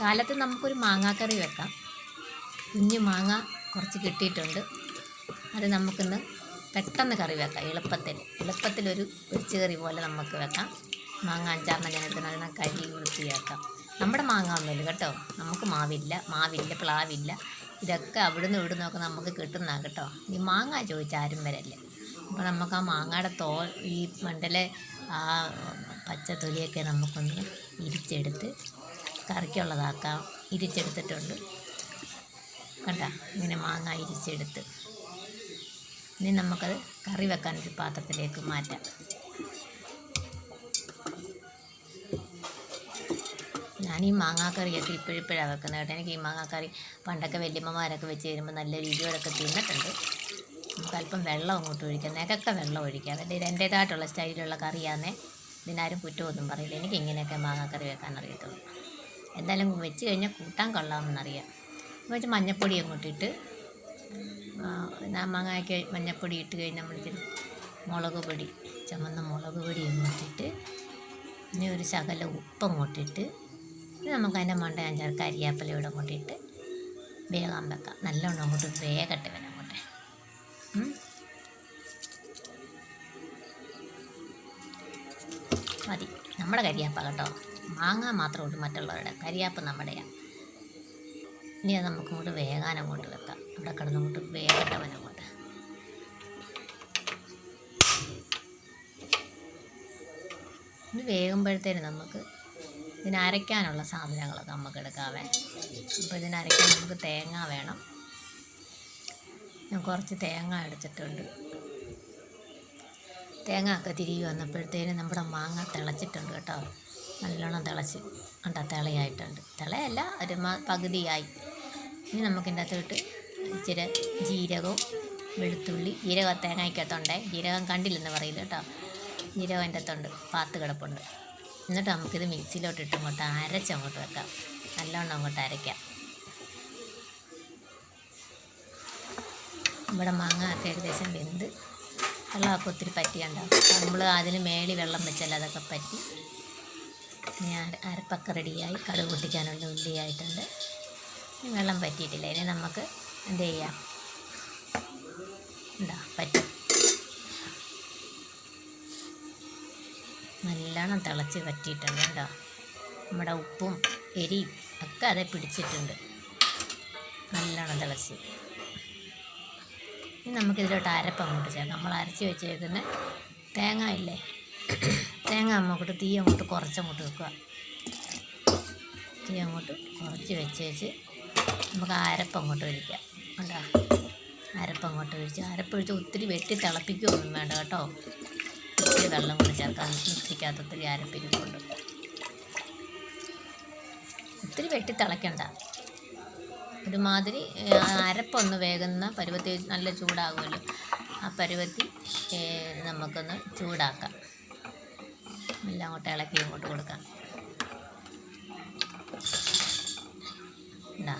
കാലത്ത് നമുക്കൊരു മാങ്ങാക്കറി വെക്കാം. കുഞ്ഞു മാങ്ങ കുറച്ച് കിട്ടിയിട്ടുണ്ട്. അത് നമുക്കിന്ന് പെട്ടെന്ന് കറി വെക്കാം. എളുപ്പത്തിൽ. എളുപ്പത്തിലൊരു ഒഴിച്ച് കറി പോലെ നമുക്ക് വെക്കാം. മാങ്ങ അഞ്ചാറിന് എടുത്ത് നല്ല കഴുകി വൃത്തിയാക്കാം. നമ്മുടെ മാങ്ങ ഒന്നുമില്ല കേട്ടോ. നമുക്ക് മാവില്ല. മാവില്ല പ്ലാവില്ല. ഇതൊക്കെ അവിടുന്ന് ഇവിടുന്ന് ഒക്കെ നമുക്ക് കിട്ടുന്നതാണ് കേട്ടോ. ഈ മാങ്ങ ചോദിച്ചാൽ ആരും വരല്ലേ? അപ്പോൾ നമുക്ക് ആ മാങ്ങയുടെ തോൽ ഈ മണ്ടലെ ആ പച്ച തൊലിയൊക്കെ നമുക്കൊന്ന് ഇരിച്ചെടുത്ത് കറിക്കുള്ളതാക്കാം. ഇരിച്ചെടുത്തിട്ടുണ്ട്. കണ്ട? ഇങ്ങനെ മാങ്ങ ഇരിച്ചെടുത്ത്. ഇനി നമുക്കത് കറി വെക്കാൻ ഒരു പാത്രത്തിലേക്ക് മാറ്റാം. ഞാൻ ഈ മാങ്ങാക്കറിയൊക്കെ ഇപ്പോഴിപ്പോഴാണ് വെക്കുന്നത് കേട്ടോ. എനിക്ക് ഈ മാങ്ങാക്കറി പണ്ടൊക്കെ വല്യമ്മമാരൊക്കെ വെച്ച് തരുമ്പോൾ നല്ല രീതിയോടൊക്കെ തിന്നിട്ടുണ്ട്. നമുക്ക് അല്പം വെള്ളം അങ്ങോട്ട് ഒഴിക്കാം. നികക്ക വെള്ളം ഒഴിക്കാം. അതായത് ഇത് എന്റേതായിട്ടുള്ള സ്റ്റൈലിലുള്ള കറിയാന്നേ. ഇതിനാരും കുറ്റമൊന്നും പറയില്ല. എനിക്ക് ഇങ്ങനെയൊക്കെ മാങ്ങാക്കറി വെക്കാൻ അറിയത്തുള്ളൂ. എന്തായാലും വെച്ച് കഴിഞ്ഞാൽ കൂട്ടാൻ കൊള്ളാമെന്നറിയാം. എന്ന് വെച്ചാൽ മഞ്ഞപ്പൊടി അങ്ങോട്ടിട്ട് മാങ്ങയ്ക്ക് മഞ്ഞപ്പൊടി ഇട്ട് കഴിഞ്ഞ് ഇച്ചിരി മുളക് പൊടി ചുമന്ന മുളക് പൊടി അങ്ങോട്ടിട്ട് പിന്നെ ഒരു ശകല ഉപ്പ് അങ്ങോട്ടിട്ട് നമുക്ക് അതിന്റെ മണ്ട അഞ്ചാറ് കരിയാപ്പല ഇവിടെ അങ്ങോട്ടിട്ട് വേഗം വെക്കാം. നല്ലോണം അങ്ങോട്ട് വേഗട്ടെ വരാം അങ്ങോട്ടെ. മതി. നമ്മുടെ കരിയാപ്പ കേട്ടോ. മാങ്ങ മാത്രമേ ഉള്ളൂ മറ്റുള്ളവരുടെ. കരിയാപ്പ് നമ്മുടെയാണ്. ഇനി അത് നമുക്ക് അങ്ങോട്ട് വേഗാൻ അങ്ങോട്ട് വെക്കാം. അവിടെ കിടന്നുകൊണ്ട് വേഗട്ടവൻ അങ്ങോട്ട് ഇത് വേകുമ്പോഴത്തേനും നമുക്ക് ഇതിനരയ്ക്കാനുള്ള സാധനങ്ങളൊക്കെ നമുക്ക് എടുക്കാവേ. അപ്പോൾ ഇതിനരയ്ക്കാൻ നമുക്ക് തേങ്ങ വേണം. ഞാൻ കുറച്ച് തേങ്ങ എടുത്തിട്ടുണ്ട്. തേങ്ങ ഒക്കെ തിരികെ വന്നപ്പോഴത്തേന് നമ്മുടെ മാങ്ങ തിളച്ചിട്ടുണ്ട് കേട്ടോ. നല്ലോണം തിളച്ച്. ഉണ്ട് തിളയായിട്ടുണ്ട്. തിളയല്ല ഒരു പകുതിയായി. ഇനി നമുക്കിന്റെ അകത്തോട്ട് ഇച്ചിരി ജീരകവും വെളുത്തുള്ളി ജീരകം തേങ്ങയ്ക്കകത്തുണ്ടേ. ജീരകം കണ്ടില്ലെന്ന് പറയില്ല കേട്ടോ. ജീരകം എന്റെ അകത്തുണ്ട് പാത്ത് കിടപ്പുണ്ട്. എന്നിട്ട് നമുക്കിത് മിക്സിയിലോട്ട് ഇട്ട് അങ്ങോട്ട് അരച്ചങ്ങോട്ട് വെക്കാം. നല്ലോണം അങ്ങോട്ട് അരയ്ക്കാം. ഇവിടെ മാങ്ങ ഒക്കെ ഏകദേശം വെന്ത് വെള്ളമൊക്കെ ഒത്തിരി പറ്റിയുണ്ടാവും നമ്മൾ അതിന് മേളി വെള്ളം വെച്ചാൽ അതൊക്കെ പറ്റി. ഞാൻ അരപ്പൊക്കെ റെഡിയായി കടുക് പൊട്ടിക്കാനുള്ള ഉള്ളിയായിട്ടുണ്ട്. വെള്ളം പറ്റിയിട്ടില്ല. ഇനി നമുക്ക് എന്ത് ചെയ്യാം? എന്താ പറ്റും. നല്ലോണം തിളച്ച് പറ്റിയിട്ടുണ്ട് കേട്ടോ. നമ്മുടെ ഉപ്പും എരിയും ഒക്കെ അതേ പിടിച്ചിട്ടുണ്ട്. നല്ലോണം തിളച്ച്. ഇനി നമുക്കിതിലോട്ട് അരപ്പ് അങ്ങോട്ട് ചേർക്കാം. നമ്മൾ അരച്ച് വെച്ചേക്കുന്ന തേങ്ങ ഇല്ലേ? തേങ്ങ അങ്ങോട്ട് തീ അങ്ങോട്ട് കുറച്ചങ്ങോട്ട് വെക്കുക. തീ അങ്ങോട്ട് കുറച്ച് വെച്ചേച്ച് നമുക്ക് അരപ്പ് അങ്ങോട്ട് ഒഴിക്കാം. കണ്ടോ? അരപ്പ് അങ്ങോട്ട് ഒഴിച്ച് അരപ്പൊഴിച്ച് ഒത്തിരി വെട്ടി തിളപ്പിക്കുകയൊന്നും വേണ്ട കേട്ടോ. ഒത്തിരി വെള്ളം കൂടി ചേർക്കാം. മിക്സിക്കകത്ത് ഒത്തിരി അരപ്പിരിപ്പുണ്ട് ഒത്തിരി വെട്ടി തിളയ്ക്കണ്ട ഒരുമാതിരി അരപ്പൊന്ന് വേകുന്ന പരുവത്തി നല്ല ചൂടാകുമല്ലോ. ആ പരുവത്തി നമുക്കൊന്ന് ചൂടാക്കാം. എല്ലാം അങ്ങോട്ട് ഇളക്കി ഇങ്ങോട്ട് കൊടുക്കാം. എന്താ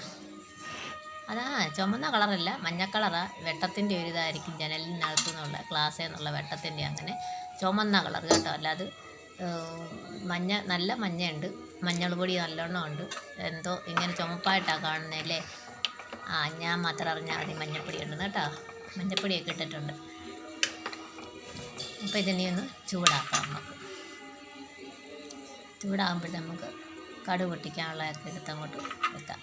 അതാ ചുമന്ന കളറല്ല മഞ്ഞ കളറാ. വെട്ടത്തിന്റെ ഒരു ഇതായിരിക്കും ജനലിനകത്തു നിന്നുള്ള ഗ്ലാസ്സിൽ നിന്നുള്ള വെട്ടത്തിന്റെ അങ്ങനെ ചുമന്ന കളർ കേട്ടോ. അല്ലാതെ മഞ്ഞ നല്ല മഞ്ഞയുണ്ട്. മഞ്ഞൾ പൊടി നല്ലോണം ഉണ്ട്. എന്തോ ഇങ്ങനെ ചുമപ്പായിട്ടാണ് കാണുന്നതല്ലേ ആ ഞാൻ മാത്രം അറിഞ്ഞാൽ മതി മഞ്ഞപ്പൊടി ഉണ്ടെന്ന് കേട്ടോ. മഞ്ഞപ്പൊടിയൊക്കെ ഇട്ടിട്ടുണ്ട്. അപ്പോൾ ഇതിനെ ഒന്ന് ചൂടാക്കാം നമുക്ക്. ചൂടാകുമ്പോൾ നമുക്ക് കടുക് പൊട്ടിക്കാനുള്ളതൊക്കെ എടുത്ത് അങ്ങോട്ട് വെക്കാം.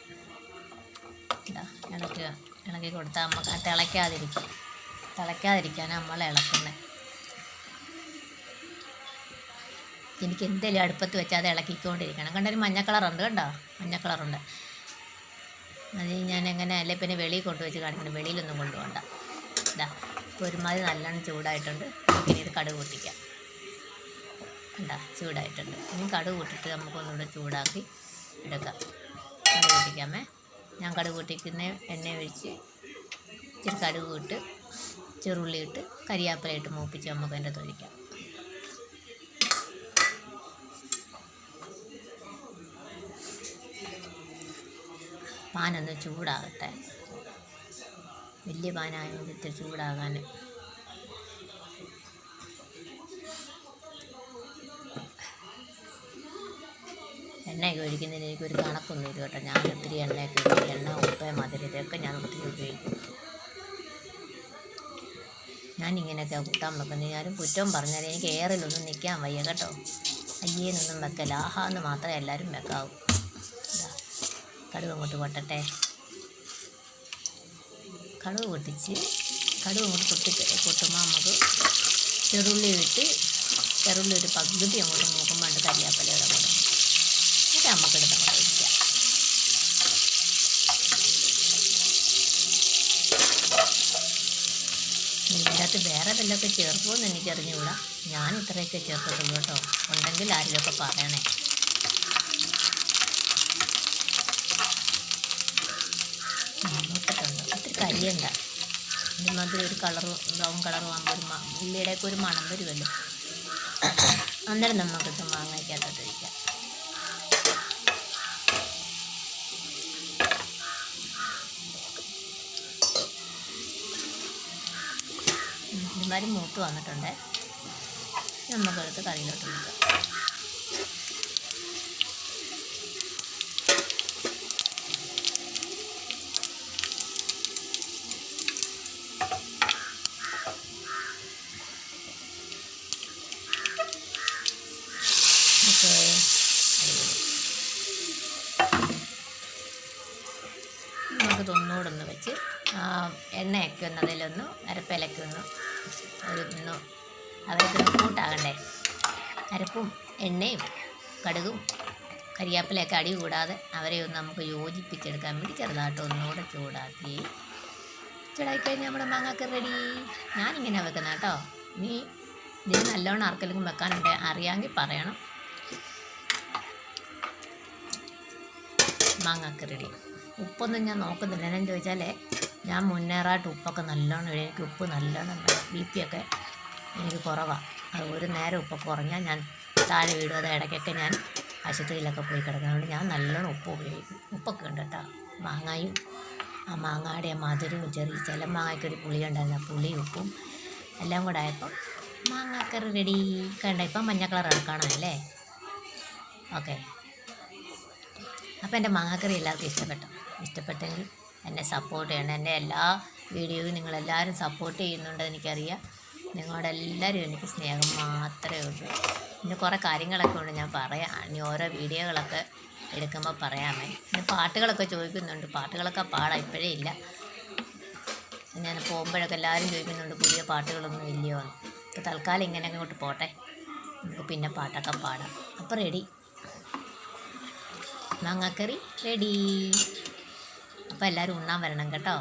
ഇതാ ഇളക്കുക. ഇളക്കി കൊടുത്താൽ നമുക്ക് തിളയ്ക്കാതിരിക്കും. തിളയ്ക്കാതിരിക്കാനാണ് നമ്മൾ ഇളക്കുന്നത് എനിക്ക് എന്തെങ്കിലും അടുപ്പത്ത് വെച്ചാൽ അത് ഇളക്കിക്കൊണ്ടിരിക്കണം. കണ്ടൊരു മഞ്ഞ കളറുണ്ട് കണ്ടോ? മഞ്ഞ കളറുണ്ട്. അത് ഞാൻ എങ്ങനെ അല്ലെ പിന്നെ വെളിയിൽ കൊണ്ടുവച്ച് കാണിക്കണം വെളിയിലൊന്നും കൊണ്ടുപോകണ്ട. ഇതാ ഇപ്പോൾ ഒരുമാതിരി നല്ലോണം ചൂടായിട്ടുണ്ട്. നമുക്കിനി ഇത് കടുക് പൊട്ടിക്കാം. കണ്ടാ ചൂടായിട്ടുണ്ട്. ഇനി കടുക് പൊട്ടിട്ട് നമുക്കൊന്നുകൂടെ ചൂടാക്കി എടുക്കാം. കടുക് പൊട്ടിക്കാമേ ഞാൻ കടുക് പൊട്ടിക്കുന്ന എണ്ണ ഒഴിച്ച് ഇച്ചിരി കടുക് ഇട്ട് ചെറുള്ളി ഇട്ട് കരിയാപ്പില ഇട്ട് മൂപ്പിച്ച് നമുക്ക് അതിന്റെ തൊഴിക്കാം പാനൊന്ന് ചൂടാകട്ടെ. വലിയ ഇത്തിരി ചൂടാകാൻ എണ്ണയൊക്കെ ഒഴിക്കുന്നതിന് എനിക്കൊരു കണക്കൊന്നുമില്ല കേട്ടോ ഞാൻ ഒത്തിരി എണ്ണയൊക്കെ ഒഴിക്കും. എണ്ണ ഉപ്പ് മധുരം ഇതൊക്കെ ഞാൻ ഒത്തിരി ഉപയോഗിക്കും. ഞാൻ ഇങ്ങനെയൊക്കെ കൂട്ടാൻ വെക്കുന്നത് ഞാനും കുറ്റം പറഞ്ഞാൽ എനിക്ക് ഏറിലൊന്നും നിൽക്കാൻ വയ്യ കേട്ടോ. അയ്യേന്നൊന്നും ആഹാ എന്ന് മാത്രമേ എല്ലാവരും വെക്കാവൂ. കടുവ് അങ്ങോട്ട് പൊട്ടട്ടെ കടുക് പൊട്ടിച്ച് കടുക് അങ്ങോട്ട് പൊട്ടി പൊട്ടുമ്പോൾ നമുക്ക് ചെറുള്ളി ഇട്ട് ചെറുള്ളി ഒരു പകുതി അങ്ങോട്ട് നോക്കുമ്പോൾ ഉണ്ട് കരിയാപ്പലയുടെ കൂടെ എന്നിട്ട് നമുക്കെടുത്ത് ഒഴിക്കാം ഇതിന്റെ വേറെ വല്ലതൊക്കെ ചേർക്കുമെന്ന് എനിക്കറിഞ്ഞുകൂടാ ഞാൻ ഇത്രയൊക്കെ ചേർക്കത്തുള്ളൂ കേട്ടോ. ഉണ്ടെങ്കിൽ ആരെങ്കിലുമൊക്കെ പറയണേ. മൂത്തിട്ടുണ്ട് ഒത്തിരി കരിയണ്ട. ഇതിനകത്ത് ഒരു കളർ ബ്രൗൺ കളർ ആകുമ്പോൾ ഒരു ഉള്ളിയുടെയൊക്കെ ഒരു മണം വരുമല്ലോ. അന്നേരം നമുക്കിപ്പം മാങ്ങയ്ക്കകത്തോട്ട് ഒഴിക്കാം. ഒരുമാതിരി മൂത്ത് വന്നിട്ടുണ്ട്. നമുക്കെടുത്ത് കറിയിലോട്ട് നോക്കാം. നമുക്ക് വെച്ച് എണ്ണയൊക്കെ ഒന്ന് അതിലൊന്ന് അരപ്പിലൊക്കെ ഒന്ന് ഒന്ന് അവരൊക്കെ ഒന്ന് കൂട്ടാകണ്ടേ? അരപ്പും എണ്ണയും കടുകും കരിയാപ്പിലൊക്കെ അടി കൂടാതെ അവരെ ഒന്ന് നമുക്ക് യോജിപ്പിച്ചെടുക്കാൻ വേണ്ടി ചെറുതായിട്ട് ഒന്നുകൂടെ ചൂടാക്കി. ചൂടാക്കി കഴിഞ്ഞാൽ നമ്മുടെ മാങ്ങാക്ക് റെഡി ഞാനിങ്ങനെ വെക്കുന്നത് കേട്ടോ. നീ ഇതിന് നല്ലോണം ആർക്കെങ്കിലും വെക്കാനുണ്ട് അറിയാമെങ്കിൽ പറയണം. മാങ്ങാക്ക് റെഡി ഉപ്പൊന്നും ഞാൻ നോക്കുന്നില്ല. എന്നു ചോദിച്ചാൽ ഞാൻ മുന്നേറായിട്ട് ഉപ്പൊക്കെ നല്ലോണം എനിക്ക് ഉപ്പ് നല്ലോണം ബി പി ഒക്കെ എനിക്ക് കുറവാണ് അത് ഒരു നേരം ഉപ്പൊക്കെ കുറഞ്ഞാൽ ഞാൻ താഴെ വീടും അത് ഇടയ്ക്കൊക്കെ ഞാൻ ആശുപത്രിയിലൊക്കെ പോയി കിടക്കുന്നതുകൊണ്ട് ഞാൻ നല്ലോണം ഉപ്പ് ഉപയോഗിക്കും. ഉപ്പൊക്കെ ഉണ്ട് കേട്ടോ. മാങ്ങായും ആ മാങ്ങയുടെ മധുരവും ചെറിയ ചില മാങ്ങയ്ക്ക് ഒരു പുളി ഉണ്ടായിരുന്നു ആ പുളി ഉപ്പും എല്ലാം കൂടെ ആയപ്പോൾ മാങ്ങാക്കറി റെഡി കണ്ട? ഇപ്പം മഞ്ഞ കളർ ഇറക്കണമല്ലേ ഓക്കെ അപ്പോൾ എന്റെ മാങ്ങാക്കറി എല്ലാവർക്കും ഇഷ്ടപ്പെട്ടു? ഇഷ്ടപ്പെട്ടെങ്കിൽ എന്നെ സപ്പോർട്ട് ചെയ്യണം. എന്റെ എല്ലാ വീഡിയോയും നിങ്ങളെല്ലാവരും സപ്പോർട്ട് ചെയ്യുന്നുണ്ട് എനിക്കറിയാം. നിങ്ങളുടെ എല്ലാവരും എനിക്ക് സ്നേഹം മാത്രമേ ഉള്ളൂ. പിന്നെ കുറേ കാര്യങ്ങളൊക്കെ ഉണ്ട് ഞാൻ പറയാം. ഇനി ഓരോ വീഡിയോകളൊക്കെ എടുക്കുമ്പോൾ പറയാമേ. പിന്നെ പാട്ടുകളൊക്കെ ചോദിക്കുന്നുണ്ട്. പാട്ടുകളൊക്കെ പാടാം. ഇപ്പോഴേ ഇല്ല. ഞാൻ പോകുമ്പോഴൊക്കെ എല്ലാവരും ചോദിക്കുന്നുണ്ട് പുതിയ പാട്ടുകളൊന്നും ഇല്ലയോ? ഇപ്പോൾ തൽക്കാലം ഇങ്ങനെ അങ്ങോട്ട് പോട്ടെ. നമുക്ക് പിന്നെ പാട്ടൊക്കെ പാടാം. അപ്പോൾ റെഡി മാങ്ങാക്കറി റെഡി അപ്പോൾ എല്ലാവരും ഉണ്ണാൻ വരണം കേട്ടോ.